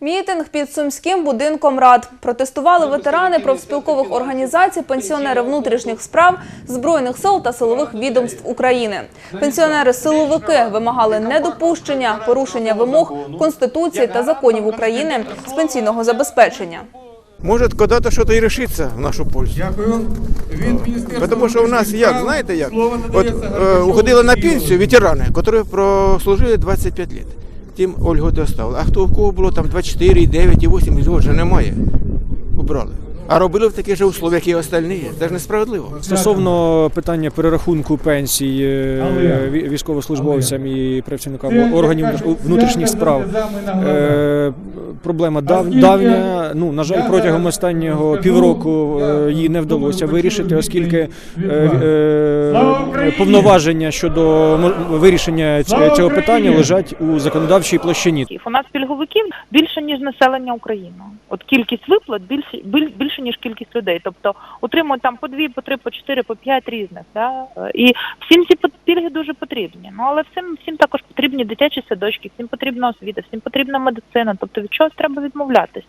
Мітинг під сумським будинком рад протестували ветерани профспілкових організацій, пенсіонери внутрішніх справ, збройних сил та силових відомств України. Пенсіонери-силовики вимагали недопущення порушення вимог конституції та законів України з пенсійного забезпечення. Может, когда-то что-то и решится в нашу пользу. Дякую. Від Потому що у нас як, знаєте як? От е, уходили на пенсію ветерани, які прослужили 25 років. Тим Ольгу доставили. А хто в кого було там 24, 9 і 8, і вже немає. Убрали. А робили в такі ж условиях, як і остальні. Це ж несправедливо. Стосовно питання перерахунку пенсій е, ві- військовослужбовцям і працівникам органів внутрішніх справ, е, проблема дав, давня. Ну на жаль, протягом останнього півроку е, її не вдалося вирішити, оскільки е, е, повноваження щодо вирішення цього питання лежать у законодавчій площині. У нас пільговиків більше ніж населення України. От кількість виплат більше біль- більше ніж кількість людей. Тобто отримують там по дві, по три, по чотири, по п'ять різних. Да? І всім ці пільги дуже потрібні. Ну але всім всім також потрібні дитячі садочки, всім потрібна освіта, всім потрібна медицина. Тобто від чогось треба відмовлятися.